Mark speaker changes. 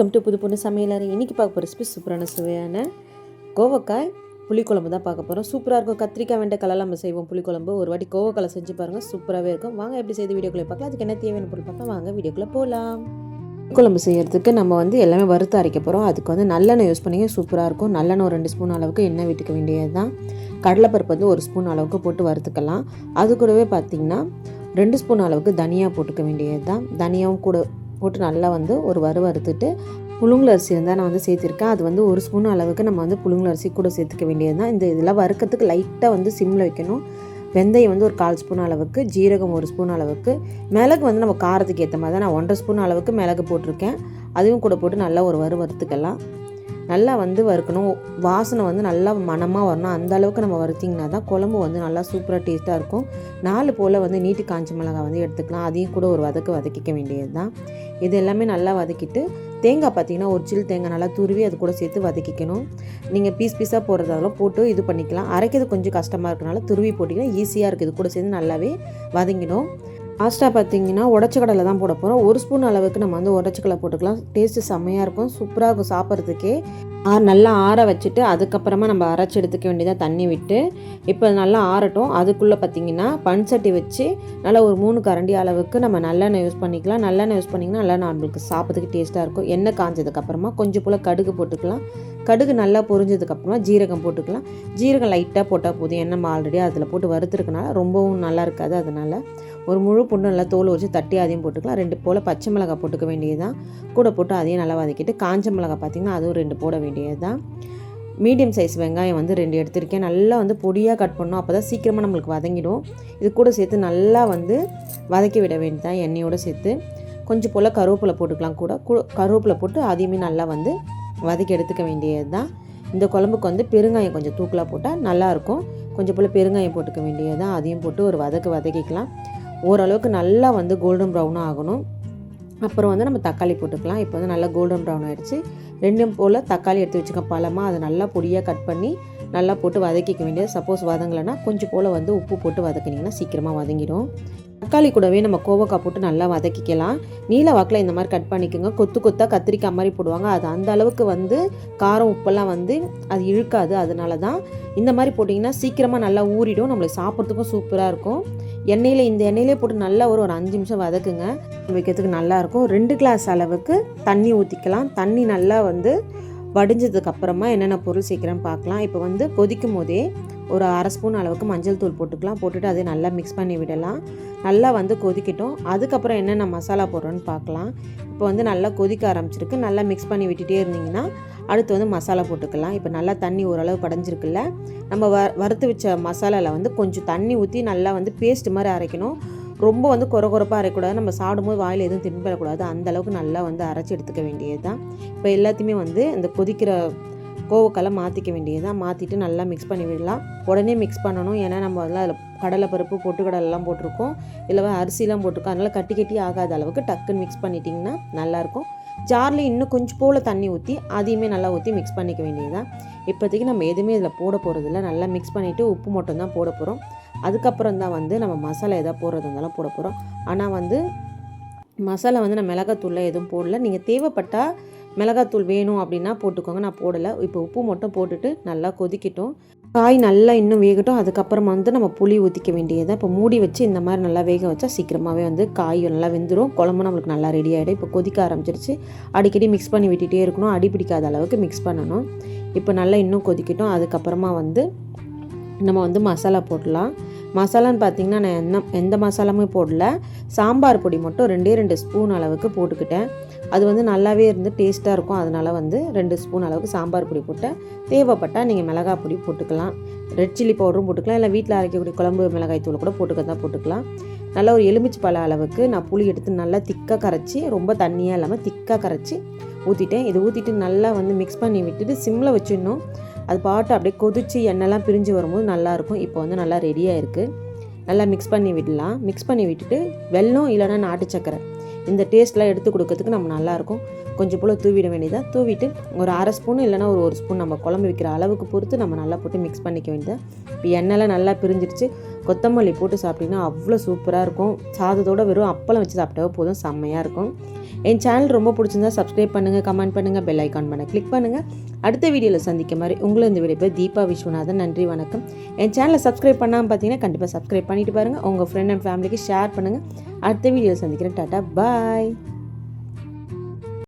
Speaker 1: Welcome to புது பொண்ணு சமையலறை இன்றைக்கி பார்க்க போகிற ரெசிபி சூப்பரான சுவையான கோவக்காய் புளிக்குழம்பு தான் பார்க்க போகிறோம் சூப்பராக இருக்கும். கத்திரிக்காய் வெண்டைக்காலாம் நம்ம செய்வோம் புளிக்குழம்பு. ஒரு வாட்டி கோவக்காய் செஞ்சு பாருங்கள் சூப்பராகவே இருக்கும். வாங்க எப்படி செய்து வீடியோக்குள்ளே பார்க்கலாம். அதுக்கு என்ன தேவையான பொருள் பார்க்கலாம்? வாங்க வீடியோக்குள்ளே போகலாம் குழம்பு செய்கிறதுக்கு நம்ம வந்து எல்லாமே வறுத்து அரைக்க போகிறோம் அதுக்கு வந்து நல்லெண்ணெய் யூஸ் பண்ணிங்க சூப்பராக இருக்கும். நல்லெண்ணெய் ஒரு ரெண்டு ஸ்பூன் அளவுக்கு எண்ணெய் விட்டுக்க வேண்டியது தான் கடலைப்பருப்பு வந்து ஒரு ஸ்பூன் அளவுக்கு போட்டு வறுத்துக்கலாம். அது கூடவே பார்த்திங்கன்னா ரெண்டு ஸ்பூன் அளவுக்கு தனியா போட்டுக்க வேண்டியது தான் தனியாவும் கூட போட்டு நல்லா வந்து ஒரு வறு வறுத்துட்டு புழுங்கல் அரிசி இருந்தால் நான் வந்து சேர்த்துருக்கேன். அது வந்து ஒரு ஸ்பூன் அளவுக்கு நம்ம வந்து புழுங்கல் அரிசி கூட சேர்த்துக்க வேண்டியது தான் இந்த இதெல்லாம் வறுக்கிறதுக்கு லைட்டாக வந்து சிம்மில் வைக்கணும். வெந்தயம் வந்து ஒரு கால் ஸ்பூன் அளவுக்கு ஜீரகம் ஒரு ஸ்பூன் அளவுக்கு மிளகு வந்து நம்ம காரத்துக்கு ஏற்ற மாதிரி தான் நான் ஒன்றரை ஸ்பூன் அளவுக்கு மிளகு போட்டிருக்கேன். அதையும் கூட போட்டு நல்லா ஒரு வறு வறுத்துக்கலாம் நல்லா வந்து வறுக்கணும். வாசனை வந்து நல்லா மணமாக வரணும். அந்த அளவுக்கு நம்ம வறுத்திங்கன்னா தான் குழம்பு வந்து நல்லா சூப்பராக டேஸ்ட்டாக இருக்கும். நாலு போல் வந்து நீட்டு காஞ்ச மிளகாய் வந்து எடுத்துக்கலாம். அதையும் கூட ஒரு வதக்கு வதக்கிக்க வேண்டியது தான் இது எல்லாமே நல்லா வதக்கிட்டு தேங்காய் பார்த்தீங்கன்னா ஒரு சில் தேங்காய் நல்லா துருவி அது கூட சேர்த்து வதக்கிக்கணும். நீங்கள் பீஸ் பீஸாக போடுறதாலும் போட்டு இது பண்ணிக்கலாம். அரைக்கிறது கொஞ்சம் கஷ்டமாக இருக்கனால துருவி போட்டிங்கன்னா ஈஸியாக இருக்குது இது கூட சேர்ந்து நல்லாவே வதங்கிடும். லாஸ்ட்டாக பார்த்தீங்கன்னா உடச்ச கடலை தான் போட போகிறோம் ஒரு ஸ்பூன் அளவுக்கு நம்ம வந்து உடச்ச கடலை போட்டுக்கலாம். டேஸ்ட்டு செம்மையாக இருக்கும். சூப்பராக இருக்கும் சாப்பிட்றதுக்கே. நல்லா ஆற வச்சுட்டு அதுக்கப்புறமா நம்ம அரைச்சி எடுத்துக்க வேண்டியதாக தண்ணி விட்டு இப்போ நல்லா ஆறட்டும். அதுக்குள்ளே பார்த்தீங்கன்னா பன்சட்டி வச்சு நல்லா ஒரு மூணு கரண்டி அளவுக்கு நம்ம நல்லெண்ணெய் யூஸ் பண்ணிக்கலாம். நல்லெண்ணெய் யூஸ் பண்ணிங்கன்னா நல்லா நம்மளுக்கு சாப்பிட்றதுக்கு டேஸ்ட்டாக இருக்கும். எண்ணெய் காஞ்சதுக்கப்புறமா கொஞ்சம் போல் கடுகு போட்டுக்கலாம். கடுகு நல்லா பொரிஞ்சதுக்கப்புறமா ஜீரகம் போட்டுக்கலாம். ஜீரகம் லைட்டாக போட்டால் போதும். எண்ணெய் ஆல்ரெடி அதில் போட்டு வறுத்துருக்கனால ரொம்பவும் நல்லா இருக்காது அதனால். ஒரு முழு பூண்டு நல்லா தோல் வச்சு தட்டி அதையும் போட்டுக்கலாம். ரெண்டு போல் பச்சை மிளகாய் போட்டுக்க வேண்டியது தான் கூட போட்டு அதையும் நல்லா வதக்கிட்டு காஞ்ச மிளகாய் பார்த்திங்கன்னா அதுவும் ரெண்டு போட வேண்டியது தான் மீடியம் சைஸ் வெங்காயம் வந்து ரெண்டு எடுத்திருக்கேன். நல்லா வந்து பொடியாக கட் பண்ணோம். அப்போ தான் சீக்கிரமாக நம்மளுக்கு வதங்கிடும். இது கூட சேர்த்து நல்லா வந்து வதக்கி விட வேண்டியதான் எண்ணெயோடு சேர்த்து. கொஞ்சம் போல் கருவேப்பிலை போட்டுக்கலாம் கூட. கருவேப்பிலை போட்டு அதையுமே நல்லா வந்து வதக்கி எடுத்துக்க வேண்டியது தான் இந்த குழம்புக்கு வந்து பெருங்காயம் கொஞ்சம் தூக்கலாக போட்டால் நல்லாயிருக்கும் கொஞ்சம் போல் பெருங்காயம் போட்டுக்க வேண்டியது தான் அதையும் போட்டு ஒரு வதக்கு வதக்கிக்கலாம். ஓரளவுக்கு நல்லா வந்து கோல்டன் ப்ரௌனாக ஆகணும். அப்புறம் வந்து நம்ம தக்காளி போட்டுக்கலாம். இப்போ வந்து நல்லா கோல்டன் ப்ரௌன் ஆகிடுச்சு ரெண்டும் போல் தக்காளி எடுத்து வச்சுக்க பழமாக அதை நல்லா பொடியாக கட் பண்ணி நல்லா போட்டு வதக்கிக்க வேண்டியது. சப்போஸ் வதங்கலைன்னா கொஞ்சம் போல் வந்து உப்பு போட்டு வதக்கினீங்கன்னா சீக்கிரமாக வதங்கிடும். தக்காளி கூடவே நம்ம கோவக்காய் போட்டு நல்லா வதக்கிக்கலாம். நீல வாக்கில் இந்த மாதிரி கட் பண்ணிக்கோங்க. கொத்து கொத்தாக கத்திரிக்காய் மாதிரி போடுவாங்க. அது அந்த அளவுக்கு வந்து காரம் உப்பெல்லாம் வந்து அது இழுக்காது. அதனால தான் இந்த மாதிரி போட்டிங்கன்னா சீக்கிரமாக நல்லா ஊறிடும். நம்மளுக்கு சாப்பிட்றதுக்கும் சூப்பராக இருக்கும். எண்ணெயில் இந்த எண்ணெயிலே போட்டு நல்லா ஒரு ஒரு அஞ்சு நிமிஷம் வதக்குங்க. வைக்கிறதுக்கு நல்லாயிருக்கும் ரெண்டு கிளாஸ் அளவுக்கு தண்ணி ஊற்றிக்கலாம் தண்ணி நல்லா வந்து வடிஞ்சதுக்கு அப்புறமா என்னென்ன பொருள் சேர்க்குறேன்னு பார்க்கலாம். இப்போ வந்து கொதிக்கும் போதே ஒரு அரை ஸ்பூன் அளவுக்கு மஞ்சள் தூள் போட்டுக்கலாம். போட்டுட்டு அதை நல்லா மிக்ஸ் பண்ணி விடலாம். நல்லா வந்து கொதிக்கட்டும். அதுக்கப்புறம் என்னென்ன மசாலா போடுறோன்னு பார்க்கலாம். இப்போ வந்து நல்லா கொதிக்க ஆரம்பிச்சிருக்கு. நல்லா மிக்ஸ் பண்ணி விட்டுட்டே இருந்தீங்கன்னா அடுத்து வந்து மசாலா போட்டுக்கலாம். இப்போ நல்லா தண்ணி ஓரளவு படைஞ்சிருக்குல்ல நம்ம வ வறுத்து வச்ச மசாலாவில் வந்து கொஞ்சம் தண்ணி ஊற்றி நல்லா வந்து பேஸ்ட் மாதிரி அரைக்கணும். ரொம்ப வந்து குறை குறைப்பாக அரைக்கூடாது நம்ம சாப்பிடும்போது வாயில் எதுவும் தின்படக்கூடாது. அந்தளவுக்கு நல்லா வந்து அரைச்சி எடுத்துக்க வேண்டியது தான் இப்போ எல்லாத்தையுமே வந்து இந்த கொதிக்கிற கோவக்கெல்லாம் மாற்றிக்க வேண்டியது தான் மாற்றிட்டு நல்லா மிக்ஸ் பண்ணி விடலாம். உடனே மிக்ஸ் பண்ணணும். ஏன்னா நம்ம அதில் அதில் கடலை பருப்பு பொட்டுக்கடலைலாம் போட்டிருக்கோம். இல்லை அரிசிலாம் போட்டிருக்கோம். அதனால் கட்டி கட்டி ஆகாத அளவுக்கு டக்குன்னு மிக்ஸ் பண்ணிட்டிங்கன்னா நல்லாயிருக்கும் ஜாரில் இன்னும் கொஞ்சம் போல் தண்ணி ஊற்றி அதையுமே நல்லா ஊற்றி மிக்ஸ் பண்ணிக்க வேண்டியது தான் இப்போதைக்கு நம்ம எதுவுமே இதில் போட போகிறதில்ல நல்லா மிக்ஸ் பண்ணிவிட்டு உப்பு மட்டும் தான் போட போகிறோம் அதுக்கப்புறம் தான் வந்து நம்ம மசாலா எதாவது போடுறது இருந்தாலும் போட போகிறோம் ஆனால் வந்து மசாலா வந்து நான் மிளகாத்தூளில் எதுவும் போடல. நீங்கள் தேவைப்பட்டால் மிளகாத்தூள் வேணும் அப்படின்னா போட்டுக்கோங்க. நான் போடலை. இப்போ உப்பு மட்டும் போட்டுட்டு நல்லா கொதிக்கட்டும். காய் நல்லா இன்னும் வேகட்டும். அதுக்கப்புறமா வந்து நம்ம புளி ஊற்றிக்க வேண்டியதை இப்போ மூடி வச்சு இந்த மாதிரி நல்லா வேக வச்சா சீக்கிரமாகவே வந்து காய் நல்லா வெந்துடும் குழம்பு நம்மளுக்கு நல்லா ரெடி ஆகிடும் இப்போ கொதிக்க ஆரம்பிச்சிருச்சு. அடிக்கடி மிக்ஸ் பண்ணி விட்டுகிட்டே இருக்கணும். அடி பிடிக்காத அளவுக்கு மிக்ஸ் பண்ணணும். இப்போ நல்லா இன்னும் கொதிக்கட்டும். அதுக்கப்புறமா வந்து நம்ம வந்து மசாலா போடலாம். மசாலான்னு பார்த்திங்கன்னா நான் என்ன எந்த மசாலாமே போடல. சாம்பார் பொடி மட்டும் ரெண்டே ரெண்டு ஸ்பூன் அளவுக்கு போட்டுக்கிட்டேன். அது வந்து நல்லாவே இருந்து டேஸ்ட்டாக இருக்கும். அதனால் வந்து ரெண்டு ஸ்பூன் அளவுக்கு சாம்பார் பொடி போட்டேன் தேவைப்பட்டால் நீங்கள் மிளகாய் பொடி போட்டுக்கலாம். ரெட் சில்லி பவுடரும் போட்டுக்கலாம். இல்லை வீட்டில் அரைக்கக்கூடிய குழம்பு மிளகாய் தூள் கூட போட்டுக்க தான் போட்டுக்கலாம். நல்லா ஒரு எலுமிச்சு பழ அளவுக்கு நான் புளி எடுத்து நல்லா திக்காக கரைச்சி ரொம்ப தண்ணியாக இல்லாமல் திக்காக கரைச்சி ஊற்றிட்டேன் இது ஊற்றிட்டு நல்லா வந்து மிக்ஸ் பண்ணி விட்டுட்டு சிம்மில் வச்சிடணும். அது பாட்டு அப்படியே கொதிச்சு எண்ணெய்லாம் பிரிஞ்சு வரும்போது நல்லாயிருக்கும் இப்போ வந்து நல்லா ரெடியாக இருக்குது நல்லா மிக்ஸ் பண்ணி விடலாம். மிக்ஸ் பண்ணி விட்டுட்டு வெல்லம் இல்லைனா நாட்டு சக்கரை இந்த டேஸ்ட்லாம் எடுத்து கொடுக்கறதுக்கு நம்ம நல்லாயிருக்கும். கொஞ்சம் போல் தூவிட வேண்டியதாக தூவிட்டு ஒரு அரை ஸ்பூன் இல்லைனா ஒரு ஒரு ஸ்பூன் நம்ம குழம்பு வைக்கிற அளவுக்கு பொறுத்து நம்ம நல்லா போட்டு மிக்ஸ் பண்ணிக்க வேண்டியதாக இப்போ எண்ணெய்லாம் நல்லா பிரிஞ்சிருச்சு. கொத்தமல்லி போட்டு சாப்பிட்டிங்கன்னா அவ்வளோ சூப்பராக இருக்கும். சாதத்தோடு வெறும் அப்பளம் வச்சு சாப்பிட்டாவே போதும். செம்மையாக இருக்கும். என் சேனல் ரொம்ப பிடிச்சிருந்தா சப்ஸ்கிரைப் பண்ணுங்கள் கமெண்ட் பண்ணுங்கள் பெல் ஐக்கான் பண்ண கிளிக் பண்ணுங்கள் அடுத்த வீடியோவில் சந்திக்க மாதிரி உங்களை இந்த வீடியோ தீபா விஸ்வநாதன். நன்றி வணக்கம். என் சேனலை சப்ஸ்கிரைப் பண்ணாமல் பார்த்தீங்கன்னா கண்டிப்பாக சப்ஸ்கிரைப் பண்ணிட்டு பாருங்கள் உங்கள் ஃப்ரெண்ட் அண்ட் ஃபேமிலிக்கு ஷேர் பண்ணுங்கள் அடுத்த வீடியோவில் சந்திக்கிறேன். டாட்டா பாய்